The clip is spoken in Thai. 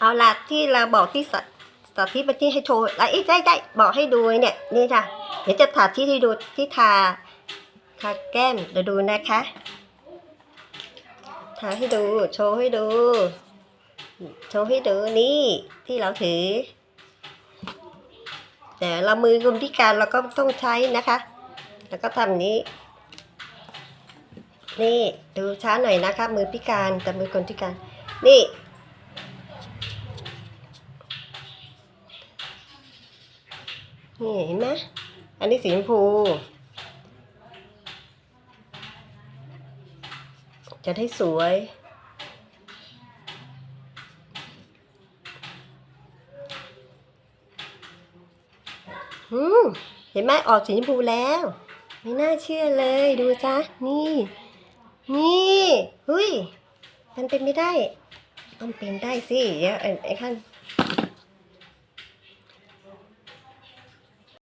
เอาละที่เราบอกที่สสาธิตไปที่ให้โชว์ไอ้ได้ได้บอกให้ดูเนี่ยนี่ค่ะเดี๋ยวจะสาธิตให้ดูที่ทาทาแก้มเดี๋ยวดูนะคะทาให้ดูโชว์ให้ดู โชว์ให้ดูนี่ที่เราถือ แต่เรามือคนพิการเราก็ต้องใช้นะคะ แล้วก็ทำนี้ นี่ดูช้าหน่อยนะคะ มือพิการแต่มือคนพิการ นี่ นี่เห็นไหมอันนี้สีชมพู จะได้สวย อืมเห็นไหมออกสีชมพูแล้ว ไม่น่าเชื่อเลยดูจ้ะนี่ นี่เฮ้ย มันเป็นไม่ได้ ต้องเป็นได้สิเดี๋ยวไอ้ไอ้ขั้น